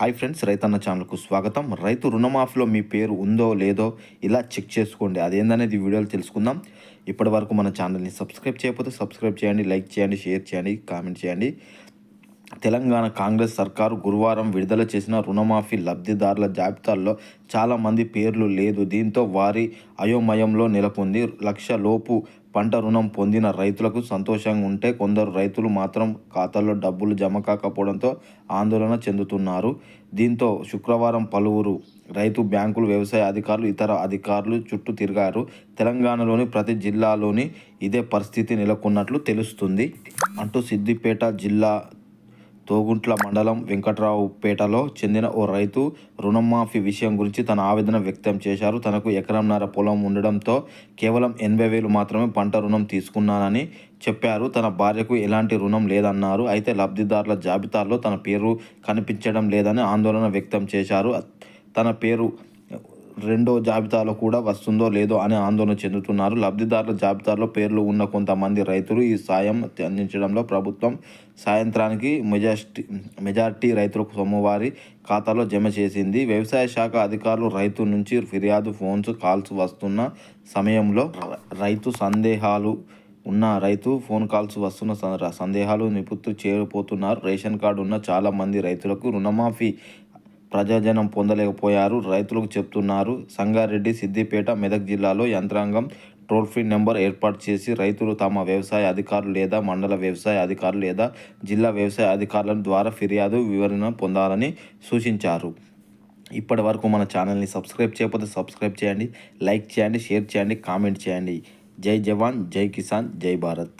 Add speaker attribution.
Speaker 1: Hi friends రైతన్న ఛానల్కు స్వాగతం. రైతు రుణమాఫీలో మీ పేరు ఉందో లేదో ఇలా చెక్ చేసుకోండి. అదేందనేది ఈ వీడియోలో తెలుసుకుందాం. ఇప్పటి వరకు మన ఛానల్ని సబ్స్క్రైబ్ చేయకపోతే సబ్స్క్రైబ్ చేయండి లైక్ చేయండి షేర్ చేయండి కామెంట్ చేయండి. తెలంగాణ కాంగ్రెస్ సర్కారు గురువారం విడుదల చేసిన రుణమాఫీ లబ్ధిదారుల జాబితాల్లో చాలామంది పేర్లు లేదు. దీంతో వారి అయోమయంలో నెలకొంది. లక్ష లోపు పంట రుణం పొందిన రైతులకు సంతోషంగా ఉంటే కొందరు రైతులు మాత్రం ఖాతాల్లో డబ్బులు జమ కాకపోవడంతో ఆందోళన చెందుతున్నారు. దీంతో శుక్రవారం పలువురు రైతు బ్యాంకులు వ్యవసాయ అధికారులు ఇతర అధికారులు చుట్టూ తిరిగారు. తెలంగాణలోని ప్రతి జిల్లాలోని ఇదే పరిస్థితి నెలకొన్నట్లు తెలుస్తుంది. అంటూ సిద్దిపేట జిల్లా తోగుంట్ల మండలం వెంకట్రావుపేటలో చెందిన ఓ రైతు రుణమాఫీ విషయం గురించి తన ఆవేదన వ్యక్తం చేశారు. తనకు ఎకరంన్నర పొలం ఉండడంతో కేవలం ఎనభై వేలు మాత్రమే పంట రుణం తీసుకున్నానని చెప్పారు. తన భార్యకు ఎలాంటి రుణం లేదన్నారు. అయితే లబ్ధిదారుల జాబితాలో తన పేరు కనిపించడం లేదని ఆందోళన వ్యక్తం చేశారు. తన పేరు రెండో జాబితాలో కూడా వస్తుందో లేదో అని ఆందోళన చెందుతున్నారు. లబ్ధిదారుల జాబితాలో పేర్లు ఉన్న కొంతమంది రైతులు ఈ సాయం అందించడంలో ప్రభుత్వం సాయంత్రానికి మెజార్టీ మెజార్టీ రైతులకు సోమవారి ఖాతాలో జమ చేసింది. వ్యవసాయ శాఖ అధికారులు రైతు నుంచి ఫిర్యాదు ఫోన్స్ కాల్స్ వస్తున్న సమయంలో రైతు సందేహాలు ఉన్న రైతు ఫోన్ కాల్స్ వస్తున్న సందేహాలు నిపుత్తు చేరిపోతున్నారు రేషన్ కార్డు ఉన్న చాలామంది రైతులకు రుణమాఫీ ప్రజాజనం పొందలేకపోయారు. రైతులకు చెప్తున్నారు. సంగారెడ్డి సిద్దిపేట మెదక్ జిల్లాలో యంత్రాంగం టోల్ ఫ్రీ నెంబర్ ఏర్పాటు చేసి రైతులు తమ వ్యవసాయ అధికారులు లేదా మండల వ్యవసాయ అధికారులు లేదా జిల్లా వ్యవసాయ అధికారుల ద్వారా ఫిర్యాదు వివరణ పొందాలని సూచించారు. ఇప్పటి వరకు మన ఛానల్ని సబ్స్క్రైబ్ చేయకపోతే సబ్స్క్రైబ్ చేయండి లైక్ చేయండి షేర్ చేయండి కామెంట్ చేయండి. జై జవాన్ జై కిసాన్ జై భారత్.